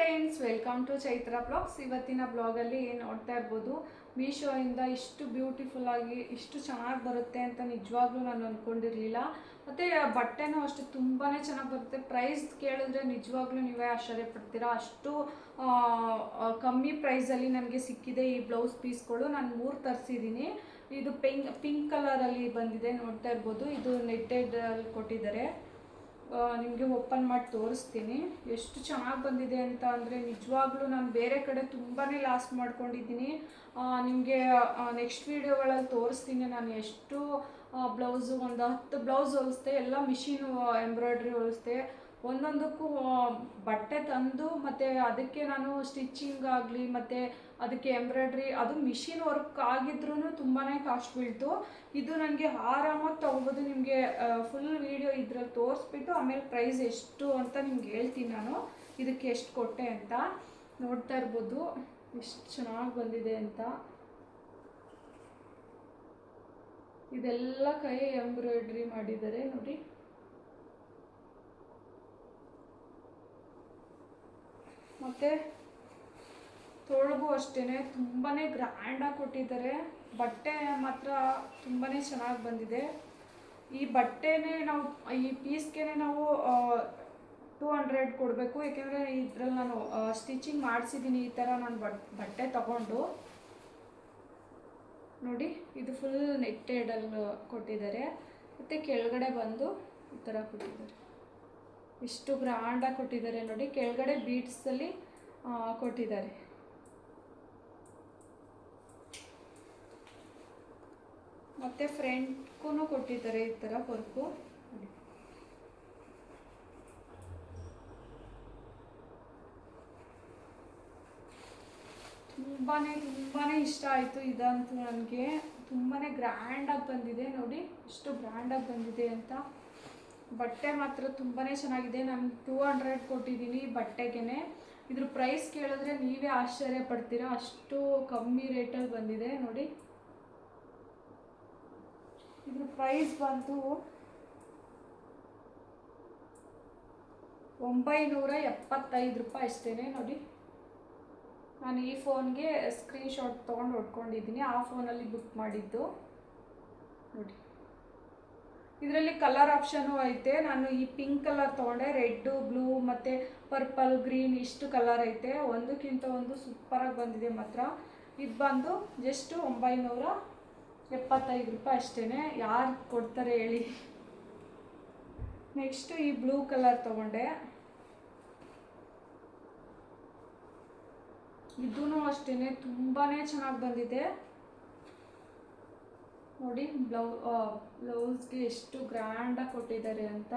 Friends welcome to Chaitra blogs ಇವತ್ತಿನ ಬ್ಲಾಗಲ್ಲಿ ನೋಡ್ತಾ ಇರ್ಬೋದು ಮೀಶೋಯಿಂದ ಇಷ್ಟು ಬ್ಯೂಟಿಫುಲ್ ಆಗಿ, ಇಷ್ಟು ಚೆನ್ನಾಗಿ ಬರುತ್ತೆ ಅಂತ ನಿಜವಾಗ್ಲೂ ನಾನು ಅಂದ್ಕೊಂಡಿರಲಿಲ್ಲ ಮತ್ತು ಬಟ್ಟೆನೂ ಅಷ್ಟು ತುಂಬಾ ಚೆನ್ನಾಗಿ ಬರುತ್ತೆ. ಪ್ರೈಸ್ ಕೇಳಿದ್ರೆ ನಿಜವಾಗ್ಲೂ ನೀವೇ ಆಶ್ಚರ್ಯ ಪಡ್ತೀರಾ? ಅಷ್ಟು ಕಮ್ಮಿ ಪ್ರೈಸಲ್ಲಿ ನನಗೆ ಸಿಕ್ಕಿದೆ ಈ ಬ್ಲೌಸ್ ಪೀಸ್ಗಳು ನಾನು ಮೂರು ತರಿಸಿದ್ದೀನಿ ಇದು ಪಿಂಕ್ ಪಿಂಕ್ ಕಲರಲ್ಲಿ ಬಂದಿದೆ, ನೋಡ್ತಾ ಇರ್ಬೋದು. ಇದು ನೆಟ್ಟೆಡಲ್ಲಿ ಕೊಟ್ಟಿದ್ದಾರೆ. ನಿಮಗೆ ಓಪನ್ ಮಾಡಿ ತೋರಿಸ್ತೀನಿ. ಎಷ್ಟು ಚೆನ್ನಾಗಿ ಬಂದಿದೆ ಅಂತ ಅಂದರೆ ನಿಜವಾಗ್ಲೂ ನಾನು ಬೇರೆ ಕಡೆ ತುಂಬಾ ಲಾಸ್ ಮಾಡ್ಕೊಂಡಿದ್ದೀನಿ. ನಿಮಗೆ ನೆಕ್ಸ್ಟ್ ವೀಡಿಯೋಗಳಲ್ಲಿ ತೋರಿಸ್ತೀನಿ ನಾನು ಎಷ್ಟು ಬ್ಲೌಸು ಒಂದು ಹತ್ತು ಬ್ಲೌಸ್ ಹೊಲಿಸ್ದೆ, ಎಲ್ಲ ಮಿಷಿನ್ ಎಂಬ್ರಾಯ್ಡ್ರಿ ಹೊಲಿಸ್ದೆ. ಒಂದೊಂದಕ್ಕೂ ಬಟ್ಟೆ ತಂದು ಮತ್ತು ಅದಕ್ಕೆ ನಾನು ಸ್ಟಿಚಿಂಗ್ ಆಗಲಿ, ಮತ್ತು ಅದಕ್ಕೆ ಎಂಬ್ರಾಯ್ಡ್ರಿ ಅದು ಮಿಷಿನ್ ವರ್ಕ್ ಆಗಿದ್ರೂ ತುಂಬಾ ಕಾಸ್ಟ್ ಬೀಳ್ತು. ಇದು ನನಗೆ ಆರಾಮಾಗಿ ತೊಗೊಬೋದು ನಿಮಗೆ ಫುಲ್ ವೀಡಿಯೋ ಇದ್ರಲ್ಲಿ ತೋರಿಸ್ಬಿಟ್ಟು, ಆಮೇಲೆ ಪ್ರೈಸ್ ಎಷ್ಟು ಅಂತ ನಿಮ್ಗೆ ಹೇಳ್ತೀನಿ ನಾನು. ಇದಕ್ಕೆ ಎಷ್ಟು ಕೊಟ್ಟೆ ಅಂತ ನೋಡ್ತಾ ಇರ್ಬೋದು. ಎಷ್ಟು ಚೆನ್ನಾಗಿ ಬಂದಿದೆ ಅಂತ. ಇದೆಲ್ಲ ಕೈ ಎಂಬ್ರಾಯ್ಡ್ರಿ ಮಾಡಿದ್ದಾರೆ, ನೋಡಿ. ಮತ್ತು ತೋಳಗು ಅಷ್ಟೇ ತುಂಬಾ ಗ್ರ್ಯಾಂಡಾಗಿ ಕೊಟ್ಟಿದ್ದಾರೆ. ಬಟ್ಟೆ ಮಾತ್ರ ತುಂಬಾ ಚೆನ್ನಾಗಿ ಬಂದಿದೆ. ಈ ಬಟ್ಟೆನೇ ನಾವು, ಈ ಪೀಸ್ಗೆ ನಾವು ಟೂ ಹಂಡ್ರೆಡ್ ಕೊಡಬೇಕು. ಏಕೆಂದರೆ ಇದ್ರಲ್ಲಿ ನಾನು ಸ್ಟಿಚಿಂಗ್ ಮಾಡಿಸಿದ್ದೀನಿ ಈ ಥರ ನಾನು ಬಟ್ ಬಟ್ಟೆ ತಗೊಂಡು. ನೋಡಿ, ಇದು ಫುಲ್ ನೆಟ್ಟೆಡಲ್ಲಿ ಕೊಟ್ಟಿದ್ದಾರೆ. ಮತ್ತು ಕೆಳಗಡೆ ಬಂದು ಈ ಥರ ಕೊಟ್ಟಿದ್ದಾರೆ. ಇಷ್ಟು ಗ್ರ್ಯಾಂಡಾಗಿ ಕೊಟ್ಟಿದ್ದಾರೆ ನೋಡಿ. ಕೆಳಗಡೆ ಬೀಟ್ಸಲ್ಲಿ ಕೊಟ್ಟಿದ್ದಾರೆ. ಮತ್ತು ಫ್ರೆಂಟ್ಗೂ ಕೊಟ್ಟಿದ್ದಾರೆ ಈ ಥರ ವರ್ಕು ತುಂಬಾ ತುಂಬಾ ಇಷ್ಟ ಆಯಿತು ಇದಂತೂ ನನಗೆ. ತುಂಬಾ ಗ್ರ್ಯಾಂಡಾಗಿ ಬಂದಿದೆ ನೋಡಿ. ಇಷ್ಟು ಗ್ರ್ಯಾಂಡಾಗಿ ಬಂದಿದೆ ಅಂತ. ಬಟ್ಟೆ ಮಾತ್ರ ತುಂಬಾ ಚೆನ್ನಾಗಿದೆ. ನಾನು ಟೂ ಹಂಡ್ರೆಡ್ ಕೊಟ್ಟಿದ್ದೀನಿ ಬಟ್ಟೆಗೆ ಇದ್ರ ಪ್ರೈಸ್ ಕೇಳಿದ್ರೆ ನೀವೇ ಆಶ್ಚರ್ಯ ಪಡ್ತೀರಾ. ಅಷ್ಟು ಕಮ್ಮಿ ರೇಟಲ್ಲಿ ಬಂದಿದೆ, ನೋಡಿ. ಇದ್ರ ಪ್ರೈಸ್ ಬಂತು ಒಂಬೈನೂರ ಎಪ್ಪತ್ತೈದು ರೂಪಾಯಿ ಅಷ್ಟೇ ನೋಡಿ. ನಾನು ಈ ಫೋನ್ಗೆ ಸ್ಕ್ರೀನ್ಶಾಟ್ ತೊಗೊಂಡು ಹೊಡ್ಕೊಂಡಿದ್ದೀನಿ ಆ ಫೋನಲ್ಲಿ ಬುಕ್ ಮಾಡಿದ್ದು. ನೋಡಿ. ಇದರಲ್ಲಿ ಕಲರ್ ಆಪ್ಷನು ಐತೆ. ನಾನು ಈ ಪಿಂಕ್ ಕಲರ್ ತೊಗೊಂಡೆ. ರೆಡ್ಡು ಬ್ಲೂ ಮತ್ತು ಪರ್ಪಲ್ ಗ್ರೀನ್ ಇಷ್ಟು ಕಲರ್ ಐತೆ. ಒಂದಕ್ಕಿಂತ ಒಂದು ಸೂಪರಾಗಿ ಬಂದಿದೆ ಮಾತ್ರ. ಇದು ಬಂದು ಜಸ್ಟು ಒಂಬೈನೂರ ಎಪ್ಪತ್ತೈದು ರೂಪಾಯಿ ಅಷ್ಟೇ ಯಾರು ಕೊಡ್ತಾರೆ ಹೇಳಿ. ನೆಕ್ಸ್ಟು ಈ ಬ್ಲೂ ಕಲರ್ ತೊಗೊಂಡೆ. ಇದೂ ಅಷ್ಟೇ ತುಂಬಾ ಚೆನ್ನಾಗಿ ಬಂದಿದೆ. ನೋಡಿ, ಬ್ಲೌ ಬ್ಲೌಸ್ಗೆ ಎಷ್ಟು ಗ್ರ್ಯಾಂಡಾಗಿ ಕೊಟ್ಟಿದ್ದಾರೆ ಅಂತ.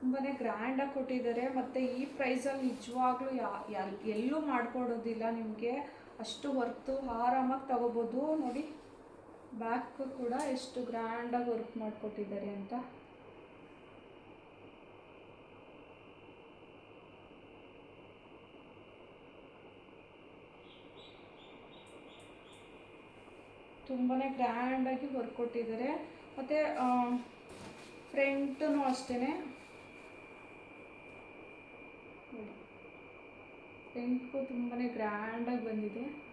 ತುಂಬಾ ಗ್ರ್ಯಾಂಡಾಗಿ ಕೊಟ್ಟಿದ್ದಾರೆ. ಮತ್ತು ಈ ಪ್ರೈಸಲ್ಲಿ ನಿಜವಾಗ್ಲೂ ಯಾ ಎಲ್ಲೂ ಮಾಡ್ಕೊಡೋದಿಲ್ಲ ನಿಮಗೆ. ಅಷ್ಟು ಹೊರ್ತು ಆರಾಮಾಗಿ ತಗೋಬೋದು. ನೋಡಿ. ಬ್ಯಾಕ್ ಕೂಡ ಎಷ್ಟು ಗ್ರ್ಯಾಂಡಾಗಿ ವರ್ಕ್ ಮಾಡಿಕೊಟ್ಟಿದ್ದಾರೆ ಅಂತ. ತುಂಬಾ ಗ್ರ್ಯಾಂಡಾಗಿ ವರ್ಕ್ ಕೊಟ್ಟಿದ್ದಾರೆ. ಮತ್ತು ಫ್ರಂಟೂ ಅಷ್ಟೇ ನೋಡಿ. ಫ್ರಂಟ್ಗೂ ತುಂಬಾ ಗ್ರ್ಯಾಂಡಾಗಿ ಬಂದಿದೆ.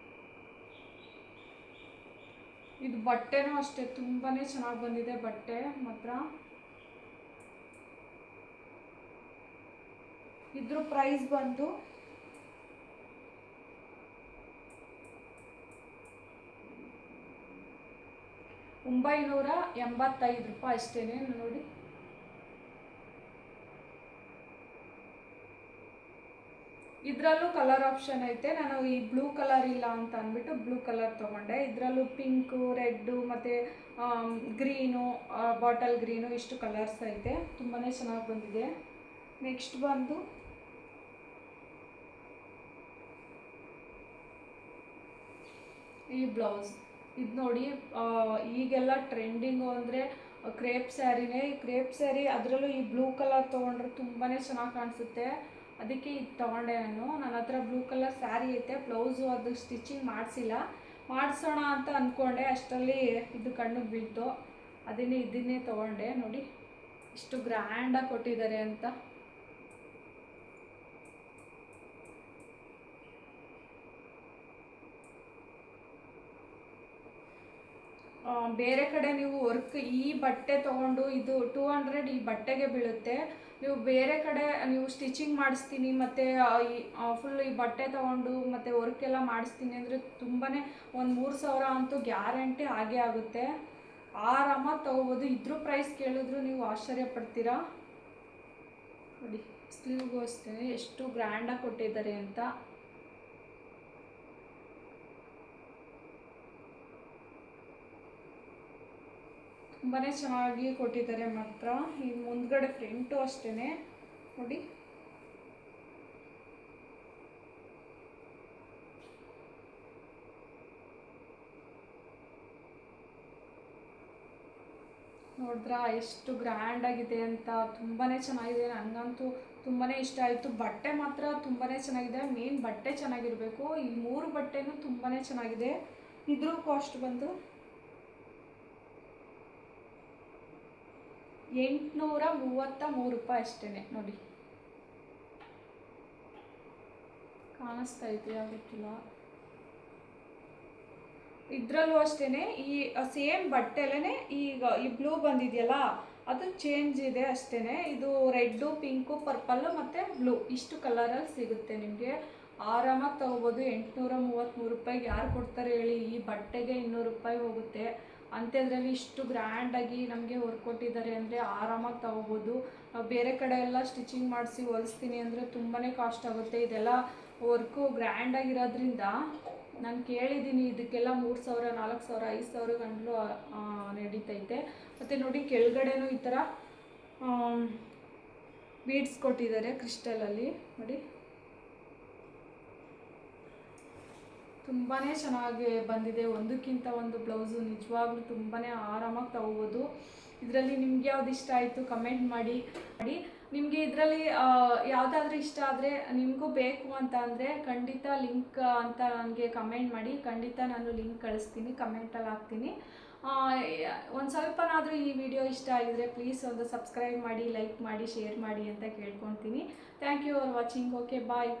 ಇದು ಬಟ್ಟೆನೂ ಅಷ್ಟೇ ತುಂಬಾ ಚೆನ್ನಾಗಿ ಬಂದಿದೆ ಬಟ್ಟೆ ಮಾತ್ರ. ಇದ್ರ ಪ್ರೈಸ್ ಬಂದು ಒಂಬೈನೂರ ಎಂಬತ್ತೈದು ರೂಪಾಯಿ ಅಷ್ಟೇ ನೋಡಿ. ಇದರಲ್ಲೂ ಕಲರ್ ಆಪ್ಷನ್ ಐತೆ. ನಾನು ಈ ಬ್ಲೂ ಕಲರ್ ಇಲ್ಲ ಅಂತ ಅಂದ್ಬಿಟ್ಟು ಬ್ಲೂ ಕಲರ್ ತೊಗೊಂಡೆ. ಇದರಲ್ಲೂ ಪಿಂಕು ರೆಡ್ಡು ಮತ್ತು ಗ್ರೀನು ಬಾಟಲ್ ಗ್ರೀನು ಇಷ್ಟು ಕಲರ್ಸ್ ಐತೆ. ತುಂಬಾ ಚೆನ್ನಾಗಿ ಬಂದಿದೆ. ನೆಕ್ಸ್ಟ್ ಬಂದು ಈ ಬ್ಲೌಸ್ ಇದು ನೋಡಿ ಈಗೆಲ್ಲ ಟ್ರೆಂಡಿಂಗು ಅಂದರೆ ಕ್ರೇಪ್ ಸ್ಯಾರಿನೇ ಈ ಕ್ರೇಪ್ ಸ್ಯಾರಿ ಅದರಲ್ಲೂ ಈ ಬ್ಲೂ ಕಲರ್ ತೊಗೊಂಡ್ರೆ ತುಂಬಾ ಚೆನ್ನಾಗಿ ಕಾಣಿಸುತ್ತೆ. ಅದಕ್ಕೆ ಇದು ತೊಗೊಂಡೆ ನಾನು. ನನ್ನ ಹತ್ರ ಬ್ಲೂ ಕಲರ್ ಸ್ಯಾರಿ ಐತೆ ಬ್ಲೌಸು ಅದು ಸ್ಟಿಚಿಂಗ್ ಮಾಡಿಸಿಲ್ಲ. ಮಾಡಿಸೋಣ ಅಂತ ಅಂದ್ಕೊಂಡೆ ಅಷ್ಟರಲ್ಲಿ ಇದು ಕಣ್ಣಿಗೆ ಬೀಳ್ತು. ಅದನ್ನೇ, ಇದನ್ನೇ ತೊಗೊಂಡೆ. ನೋಡಿ, ಇಷ್ಟು ಗ್ರ್ಯಾಂಡಾಗಿ ಕೊಟ್ಟಿದ್ದಾರೆ ಅಂತ ಆ, ಬೇರೆ ಕಡೆ ನೀವು ವರ್ಕ್ ಈ ಬಟ್ಟೆ ತೊಗೊಂಡು ಇದು ಟೂ ಹಂಡ್ರೆಡ್ ಈ ಬಟ್ಟೆಗೆ ಬೀಳುತ್ತೆ. ನೀವು ಬೇರೆ ಕಡೆ ನೀವು ಸ್ಟಿಚಿಂಗ್ ಮಾಡಿಸ್ತೀನಿ ಮತ್ತು ಈ ಫುಲ್ ಈ ಬಟ್ಟೆ ತೊಗೊಂಡು ಮತ್ತು ವರ್ಕ್ ಎಲ್ಲ ಮಾಡಿಸ್ತೀನಿ ಅಂದರೆ ತುಂಬಾ ಒಂದು ಮೂರು ಸಾವಿರ ಅಂತೂ ಗ್ಯಾರಂಟಿ ಆಗೇ ಆಗುತ್ತೆ. ಆರಾಮಾಗಿ ತೊಗೋಬೋದು. ಇದ್ರ ಪ್ರೈಸ್ ಕೇಳಿದ್ರು ನೀವು ಆಶ್ಚರ್ಯ ಪಡ್ತೀರಾ? ನೋಡಿ ಸ್ಲೀವ್ಗೂ ಅಷ್ಟೇ. ಎಷ್ಟು ಗ್ರ್ಯಾಂಡಾಗಿ ಕೊಟ್ಟಿದ್ದಾರೆ ಅಂತ. ತುಂಬಾ ಚೆನ್ನಾಗಿ ಕೊಟ್ಟಿದ್ದಾರೆ ಮಾತ್ರ ಈ ಮುಂದ್ಗಡೆ ಫ್ರಂಟು ಅಷ್ಟೇ ನೋಡಿ. ನೋಡಿದ್ರಾ ಎಷ್ಟು ಗ್ರ್ಯಾಂಡ್ ಆಗಿದೆ ಅಂತ. ತುಂಬಾ ಚೆನ್ನಾಗಿದೆ. ನನಗಂತೂ ತುಂಬಾ ಇಷ್ಟ ಆಯಿತು. ಬಟ್ಟೆ ಮಾತ್ರ ತುಂಬಾ ಚೆನ್ನಾಗಿದೆ. ಮೇನ್ ಬಟ್ಟೆ ಚೆನ್ನಾಗಿರಬೇಕು. ಈ ಮೂರು ಬಟ್ಟೆನೂ ತುಂಬಾ ಚೆನ್ನಾಗಿದೆ. ಇದ್ರೂ ಕಾಸ್ಟ್ ಬಂದು ಎಂಟುನೂರ ಮೂವತ್ತ ಮೂರು ರೂಪಾಯಿ ಅಷ್ಟೇ ನೋಡಿ. ಕಾಣಿಸ್ತಾ ಇದೆಯಾ ಗೊತ್ತಿಲ್ಲ. ಇದರಲ್ಲೂ ಅಷ್ಟೇ ಈ ಸೇಮ್ ಬಟ್ಟೆಲೇ ಈಗ ಈ ಬ್ಲೂ ಬಂದಿದೆಯಲ್ಲ, ಅದು ಚೇಂಜ್ ಇದೆ ಅಷ್ಟೇ ಇದು ರೆಡ್ಡು, ಪಿಂಕು, ಪರ್ಪಲ್ಲು ಮತ್ತು ಬ್ಲೂ, ಇಷ್ಟು ಕಲರಲ್ಲಿ ಸಿಗುತ್ತೆ ನಿಮಗೆ. ಆರಾಮಾಗಿ ತೊಗೋಬೋದು ಎಂಟುನೂರ ಮೂವತ್ತ್ಮೂರು ರೂಪಾಯಿಗೆ ಯಾರು ಕೊಡ್ತಾರೆ ಹೇಳಿ, ಈ ಬಟ್ಟೆಗೆ ಇನ್ನೂರು ರೂಪಾಯಿ ಹೋಗುತ್ತೆ. ಅಂಥದ್ರಲ್ಲಿ ಇಷ್ಟು ಗ್ರ್ಯಾಂಡಾಗಿ ನಮಗೆ ಕೊಟ್ಟಿದ್ದಾರೆ ಅಂದರೆ ಆರಾಮಾಗಿ ತಗೋಬೋದು. ಬೇರೆ ಕಡೆ ಎಲ್ಲ ಸ್ಟಿಚಿಂಗ್ ಮಾಡಿಸಿ ಹೊಲಿಸ್ತೀನಿ ಅಂದರೆ ತುಂಬಾ ಕಾಸ್ಟ್ ಆಗುತ್ತೆ. ಇದೆಲ್ಲ ವರ್ಕು ಗ್ರ್ಯಾಂಡಾಗಿರೋದ್ರಿಂದ ನಾನು ಕೇಳಿದ್ದೀನಿ ಇದಕ್ಕೆಲ್ಲ ಮೂರು ಸಾವಿರ, ನಾಲ್ಕು ಸಾವಿರ, ಐದು ಸಾವಿರ ಗಂಟಲು ನಡೀತೈತೆ. ಮತ್ತು ನೋಡಿ ಕೆಳಗಡೆನೂ ಈ ಥರ ಬೀಡ್ಸ್ ಕೊಟ್ಟಿದ್ದಾರೆ ಕ್ರಿಸ್ಟಲಲ್ಲಿ ನೋಡಿ. ತುಂಬಾ ಚೆನ್ನಾಗಿ ಬಂದಿದೆ. ಒಂದಕ್ಕಿಂತ ಒಂದು ಬ್ಲೌಸು ನಿಜವಾಗ್ಲೂ ತುಂಬಾ ಆರಾಮಾಗಿ ತಗೋಬೋದು. ಇದರಲ್ಲಿ ನಿಮ್ಗೆ ಯಾವ್ದು ಇಷ್ಟ ಆಯಿತು ಕಮೆಂಟ್ ಮಾಡಿ. ಮಾಡಿ. ನಿಮಗೆ ಇದರಲ್ಲಿ ಯಾವುದಾದ್ರೂ ಇಷ್ಟ ಆದರೆ ನಿಮಗೂ ಬೇಕು ಅಂತ ಅಂದರೆ ಖಂಡಿತ ಲಿಂಕ್ ಅಂತ ನನಗೆ ಕಮೆಂಟ್ ಮಾಡಿ. ಖಂಡಿತ ನಾನು ಲಿಂಕ್ ಕಳಿಸ್ತೀನಿ ಕಮೆಂಟಲ್ಲಿ ಹಾಕ್ತೀನಿ. ಒಂದು ಸ್ವಲ್ಪನಾದರೂ ಈ ವಿಡಿಯೋ ಇಷ್ಟ ಆಗಿದರೆ ಪ್ಲೀಸ್ ಒಂದು ಸಬ್ಸ್ಕ್ರೈಬ್ ಮಾಡಿ ಲೈಕ್ ಮಾಡಿ ಶೇರ್ ಮಾಡಿ ಅಂತ ಕೇಳ್ಕೊತೀನಿ thank you for watching okay bye